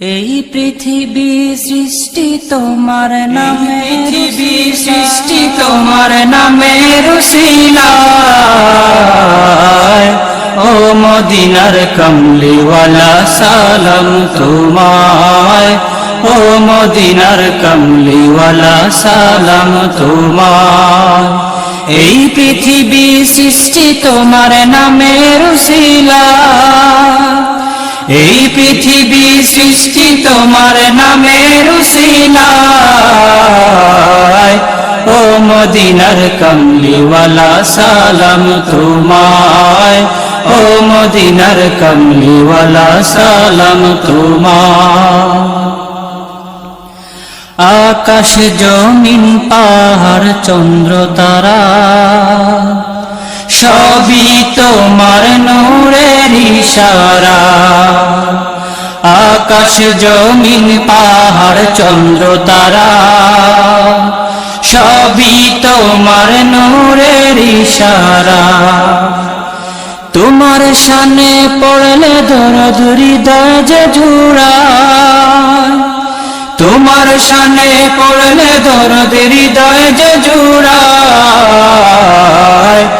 এই পৃথিবী সৃষ্টি তোমার নামে পৃথিবী সৃষ্টি তোমার নামে শিলায় ও মদিনার কমলিওয়ালা সালাম তোমায়। ও মদিনার কমলিওয়ালা সালাম তোমায়। এই পৃথিবী সৃষ্টি তোমার নামে শিলায় এই পৃথিবী সৃষ্টি তোমার নামের ও মদিনার কমলিওয়ালা, সালাম তোমায়। ও মদিনার কমলিওয়ালা, সালাম তোমায়। আকাশ জমিন, পাহাড়, চন্দ্র, তারা। সবই তোমার নূরের ইশারা। আকাশ, জমিন, পাহাড়, চন্দ্র, তারা। সবই তোমার নূরের ইশারা। তোমার সামনে পড়লে দরদুরি দরজে জুড়ায় তোমার সামনে পড়লে দরদ, হৃদয় যে জুড়ায়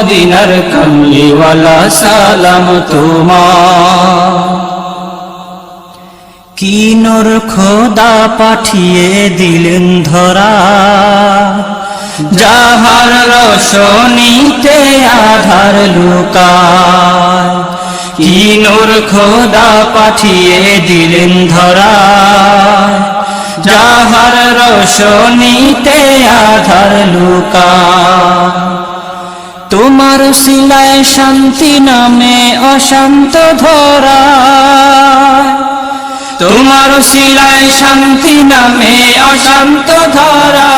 মদিনার কমলিওয়ালা সালাম তোমায় কি খোদা পাঠিয়ে দিলেন ধরা। যাহার রসনীতে আধার লুকায় কি নোর খোদা পাঠিয়ে দিলেন ধরা। যাহার রসনীতে আধার লুকায় তোমার শিলায় শান্তি নামে অশান্ত ধরা। তোমার শিলায় শান্তি নামে অশান্ত ধরা।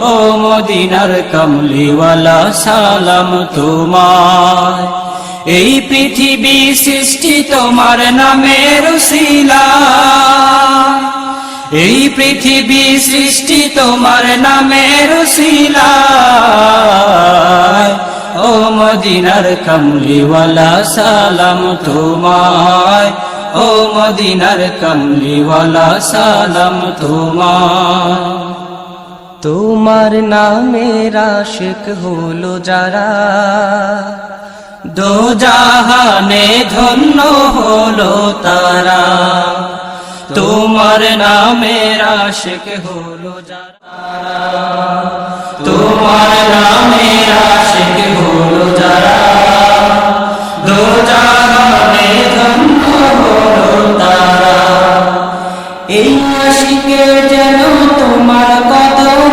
ও মদিনার কমলিওয়ালা, সালাম তোমায়। এই পৃথিবী সৃষ্টি তোমার নামের শিলা। এই পৃথিবী সৃষ্টি তোমার নামের শিলায়। ও মদিনার কমলিওয়ালা, সালাম তোমায়। ও মদিনার কমলিওয়ালা, সালাম তোমায়। তোমার নামের আশিক হলো যারা। দো জাহানে ধন্য হলো তারা। নামের আশিক হলো যারা। তোমার নামের আশিক হলো যারা। দো জাহানে ধন্য হলো তারা। এই আশিকের যেন তোমার কদম